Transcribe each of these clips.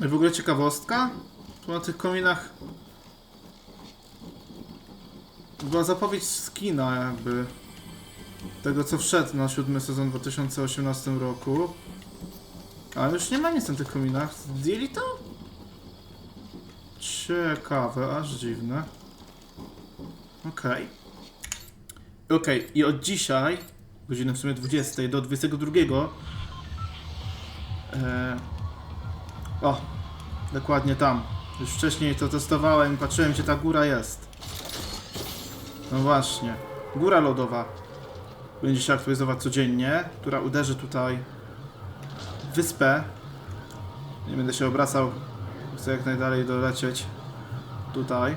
W ogóle ciekawostka, tu na tych kominach była zapowiedź skina jakby tego co wszedł na siódmy sezon w 2018 roku. Ale już nie ma nic na tych kominach. Zdjęli to? Ciekawe, aż dziwne. Okej. Okej, i od dzisiaj, godziny w sumie 20 do 22. E... O, dokładnie tam. Już wcześniej to testowałem, patrzyłem gdzie ta góra jest. No właśnie. Góra lodowa będzie się aktualizować codziennie, która uderzy tutaj wyspę. Nie będę się obracał, chcę jak najdalej dolecieć tutaj.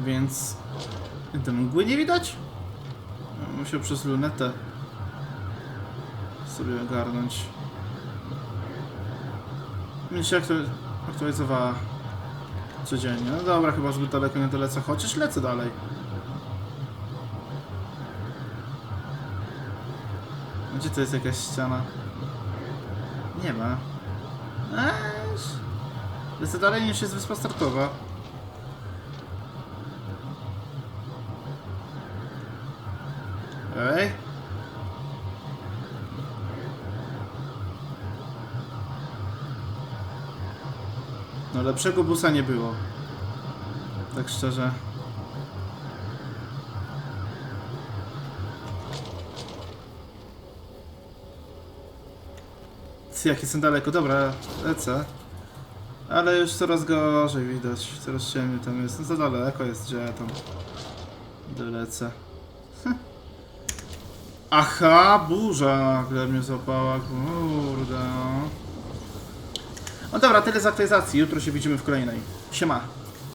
Więc te mgły nie widać? Musiał przez lunetę sobie ogarnąć. Będzie się aktu- aktualizowała codziennie. No dobra, chyba zbyt daleko nie dolecę, chociaż lecę dalej. Gdzie to jest jakaś ściana? Nie ma. Eeś. Lecę dalej niż jest wyspa startowa. Ej. No lepszego busa nie było. Tak szczerze. Jak jestem daleko, dobra, lecę. Ale już coraz gorzej widać, coraz ciemniej tam jest. No za daleko jest, gdzie ja tam dolecę. Hm. Aha, burza nagle mnie złapała, kurde. No dobra, tyle z aktualizacji, jutro się widzimy w kolejnej. Siema.